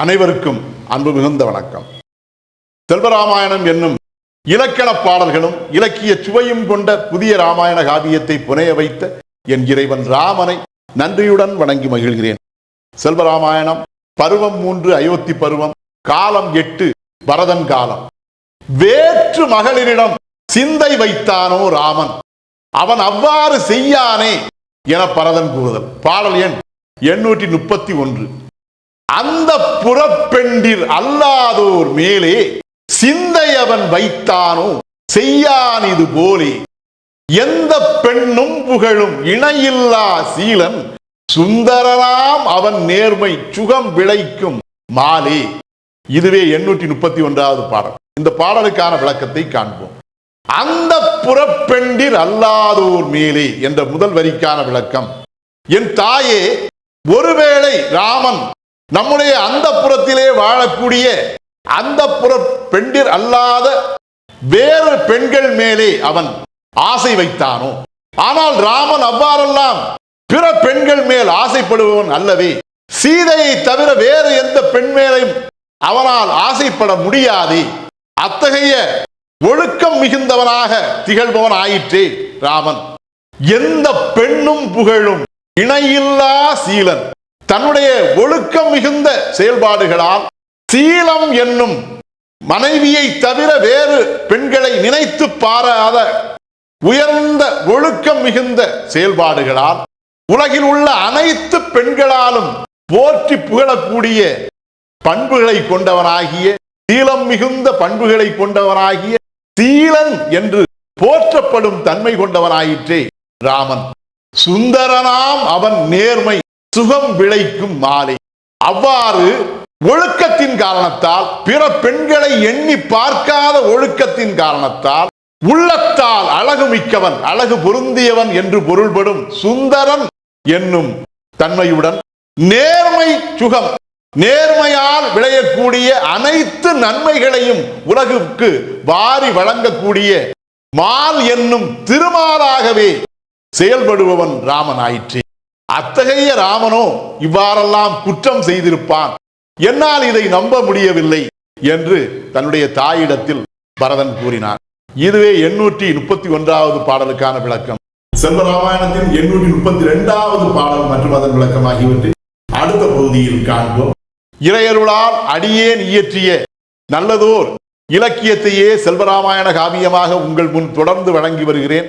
அனைவருக்கும் அன்பு மிகுந்த வணக்கம். செல்வராமாயணம் என்னும் இலக்கண பாடல்களும் இலக்கிய சுவையும் கொண்ட புதிய ராமாயண காவியத்தை புனைய வைத்த என் இறைவன் ராமனை நன்றியுடன் வணங்கி மகிழ்கிறேன். செல்வராமாயணம் பருவம் மூன்று அயோத்தி பருவம் காலம் எட்டு பரதன் காலம். வேற்று மகளிரிடம் சிந்தை வைத்தானோ ராமன்? அவன் அவ்வாறு செய்யானே என பரதன் கூறுதல். பாடல் எண் எண்ணூற்றி முப்பத்தி ஒன்று. அந்த புறப்பெண்டிர் அல்லாதோர் மேலே சிந்தை அவன் வைத்தானோ? செய்யான் இது போலே. எந்த பெண்ணும் புகழும் இணையில்லா சீலன்? சுந்தரனாம் அவன் நேர்மை சுகம் விளைக்கும் மாலே. இதுவே எண்ணூற்றி முப்பத்தி ஒன்றாவது பாடல். இந்த பாடலுக்கான விளக்கத்தை காண்போம். அந்த புறப்பெண்டிர் அல்லாதோர் மேலே என்ற முதல் வரிக்கான விளக்கம். என் தாயே ஒருவேளை ராமன் நம்முடைய அந்த புறத்திலே வாழக்கூடிய அந்த புற பெண்டிர் அல்லாத வேறு பெண்கள் மேலே அவன் ஆசை வைத்தானோ? ஆனால் ராமன் அவ்வாறெல்லாம் பிற பெண்கள் மேல் ஆசைப்படுபவன் அல்லவே. சீதையை தவிர வேறு எந்த பெண் மேலையும் அவனால் ஆசைப்பட முடியாது. அத்தகைய ஒழுக்கம் மிகுந்தவனாக திகழ்பவன் ஆயிற்றே ராமன். எந்த பெண்ணும் புகழும் இணையில்லா சீலன். தன்னுடைய ஒழுக்கம் மிகுந்த செயல்பாடுகளால் சீலம் என்னும் மனைவியை தவிர வேறு பெண்களை நினைத்து பாராத உயர்ந்த ஒழுக்கம் மிகுந்த செயல்பாடுகளால் உலகில் உள்ள அனைத்து பெண்களாலும் போற்றி புகழக்கூடிய பண்புகளை கொண்டவனாகிய சீலம் மிகுந்த பண்புகளை கொண்டவனாகிய சீலன் என்று போற்றப்படும் தன்மை கொண்டவனாயிற்றே ராமன். சுந்தரனாம் அவன் நேர்மை சுகம் விளைக்கும் மாலை. அவ்வாறு ஒழுக்கத்தின் காரணத்தால் பிற பெண்களை எண்ணி பார்க்காத ஒழுக்கத்தின் காரணத்தால் உள்ளத்தால் அழகு மிக்கவன் அழகு பொருந்தியவன் என்று பொருள்படும் சுந்தரன் என்னும் தன்மையுடன் நேர்மை சுகம் நேர்மையால் விளையக்கூடிய அனைத்து நன்மைகளையும் உலகுக்கு வாரி வழங்கக்கூடிய மால் என்னும் திருமாலாகவே செயல்படுபவன் ராமன் ஆயிற்று. அத்தகைய ராமனோ இவ்வாறெல்லாம் குற்றம் செய்திருப்பான். என்னால் இதை நம்ப முடியவில்லை என்று தன்னுடைய தாயிடத்தில் பரதன் கூறினார். இதுவே எண்ணூற்றி முப்பத்தி ஒன்றாவது பாடலுக்கான விளக்கம். செல்வராமாயணத்தின் எண்ணூற்றி முப்பத்தி இரண்டாவது பாடல் மற்றும் அதன் விளக்கம் ஆகியவற்றை அடுத்த பகுதியில் காண்போம். இறையருளால் அடியேன் இயற்றிய நல்லதோர் இலக்கியத்தையே செல்வராமாயண காவியமாக உங்கள் முன் தொடர்ந்து வழங்கி வருகிறேன்.